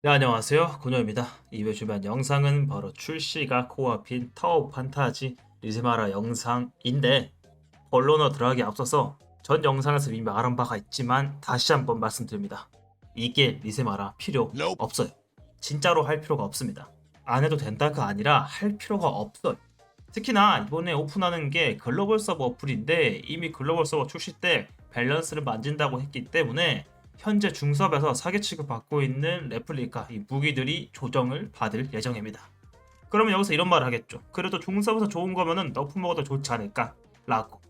네, 안녕하세요. 군호입니다. 이번 주변 영상은 바로 출시가 코앞인 타워 판타지 리세마라 영상인데 본론으로 들어가기 앞서서 전 영상에서 이미 말한 바가 있지만 다시 한번 말씀드립니다. 이게 리세마라 필요. 없어요. 진짜로 할 필요가 없습니다. 안 해도 된다가 아니라 할 필요가 없어요. 특히나 이번에 오픈하는 게 글로벌 서버 어플인데 이미 글로벌 서버 출시 때 밸런스를 만진다고 했기 때문에 현재 중섭에서 사기 취급받고 있는 레플리카 이 무기들이 조정을 받을 예정입니다. 그러면 여기서 이런 말을 하겠죠. 그래도 중섭에서 좋은 거면은 너프 먹어도 좋지 않을까? 라고.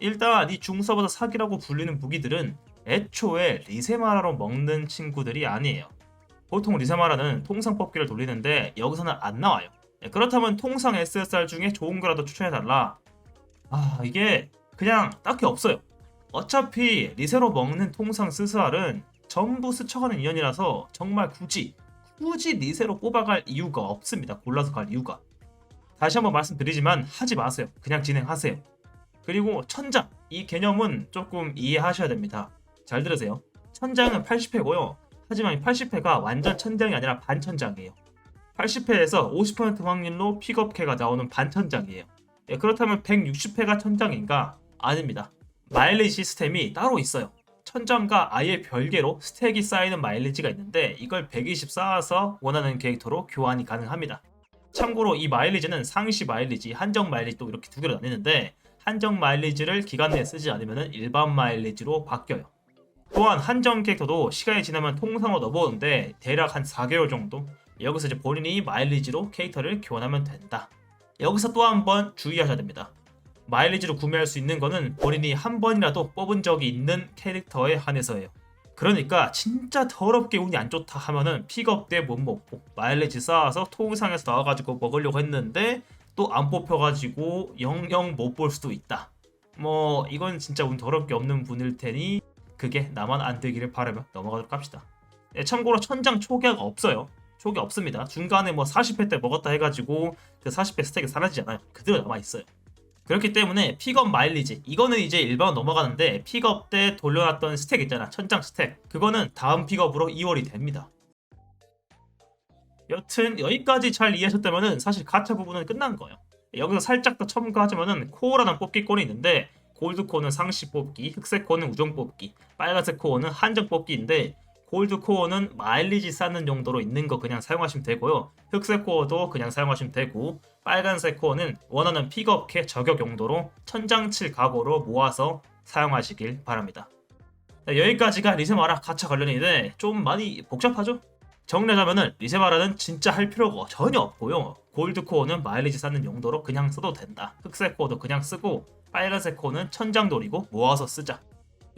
일단 이 중섭에서 사기라고 불리는 무기들은 애초에 리세마라로 먹는 친구들이 아니에요. 보통 리세마라는 통상 뽑기를 돌리는데 여기서는 안 나와요. 예, 그렇다면 통상 SSR 중에 좋은 거라도 추천해달라. 아 이게 그냥 딱히 없어요. 어차피 리세로 먹는 통상 스스알은 전부 스쳐가는 인연이라서 정말 굳이 굳이 리세로 뽑아갈 이유가 없습니다. 골라서 갈 이유가. 다시 한번 말씀드리지만 하지 마세요. 그냥 진행하세요. 그리고 천장 이 개념은 조금 이해하셔야 됩니다. 잘 들으세요. 천장은 80회고요. 하지만 이 80회가 완전 천장이 아니라 반천장이에요. 80회에서 50% 확률로 픽업캐가 나오는 반천장이에요. 예, 그렇다면 160회가 천장인가? 아닙니다. 마일리지 시스템이 따로 있어요. 천장과 아예 별개로 스택이 쌓이는 마일리지가 있는데 이걸 120 쌓아서 원하는 캐릭터로 교환이 가능합니다. 참고로 이 마일리지는 상시 마일리지, 한정 마일리지 또 이렇게 두 개로 나뉘는데 한정 마일리지를 기간 내에 쓰지 않으면 일반 마일리지로 바뀌어요. 또한 한정 캐릭터도 시간이 지나면 통상으로 넘어오는데 대략 한 4개월 정도 여기서 이제 본인이 마일리지로 캐릭터를 교환하면 된다. 여기서 또 한 번 주의하셔야 됩니다. 마일리지로 구매할 수 있는 거는 본인이 한 번이라도 뽑은 적이 있는 캐릭터에 한해서예요. 그러니까 진짜 더럽게 운이 안 좋다 하면은 픽업 때 못 먹고 마일리지 쌓아서 통상에서 나와가지고 먹으려고 했는데 또 안 뽑혀가지고 영영 못 볼 수도 있다. 뭐 이건 진짜 운 더럽게 없는 분일 테니 그게 나만 안 되기를 바라며 넘어가도록 합시다. 예, 참고로 천장 초기화가 없어요. 초기 없습니다. 중간에 뭐 40회 때 먹었다 해가지고 그 40회 스택이 사라지잖아요. 그대로 남아 있어요. 그렇기 때문에 픽업 마일리지 이거는 이제 일반 넘어가는데 픽업 때 돌려놨던 스택 있잖아 천장 스택. 그거는 다음 픽업으로 2월이 됩니다. 여튼 여기까지 잘 이해하셨다면은 사실 가차 부분은 끝난 거예요. 여기서 살짝 더 첨가하자면은 코어라는 뽑기권이 있는데 골드 코어는 상시 뽑기 흑색 코어는 우정 뽑기 빨간색 코어는 한정 뽑기인데 골드 코어는 마일리지 쌓는 용도로 있는 거 그냥 사용하시면 되고요. 흑색 코어도 그냥 사용하시면 되고 빨간색 코어는 원하는 픽업캐 저격 용도로 천장칠 각오로 모아서 사용하시길 바랍니다. 네, 여기까지가 리세마라 가차 관련인데 좀 많이 복잡하죠? 정리하자면은 리세마라는 진짜 할 필요가 전혀 없고요. 골드 코어는 마일리지 쌓는 용도로 그냥 써도 된다. 흑색 코어도 그냥 쓰고 빨간색 코어는 천장 노리고 모아서 쓰자.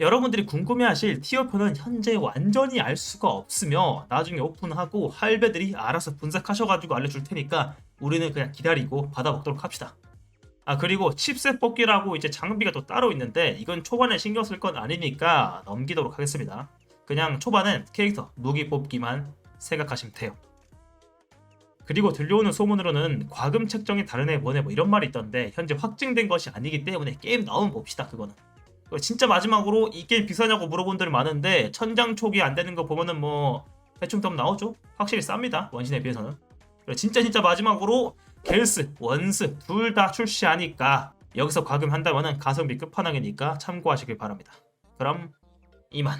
여러분들이 궁금해하실 티어표는 현재 완전히 알 수가 없으며 나중에 오픈하고 할배들이 알아서 분석하셔가지고 알려줄 테니까 우리는 그냥 기다리고 받아먹도록 합시다. 아 그리고 칩셋 뽑기라고 이제 장비가 또 따로 있는데 이건 초반에 신경 쓸 건 아니니까 넘기도록 하겠습니다. 그냥 초반엔 캐릭터 무기 뽑기만 생각하시면 돼요. 그리고 들려오는 소문으로는 과금 책정이 다른 애 뭐네 뭐 이런 말이 있던데 현재 확증된 것이 아니기 때문에 게임 나오면 봅시다 그거는. 그리고 진짜 마지막으로 이 게임 비싸냐고 물어본 분들이 많은데 천장 촉이 안 되는 거 보면은 뭐 대충 좀 나오죠. 확실히 쌉니다 원신에 비해서는. 진짜 진짜 마지막으로 겔스, 원스 둘 다 출시하니까 여기서 과금한다면은 가성비 끝판왕이니까 참고하시길 바랍니다. 그럼 이만.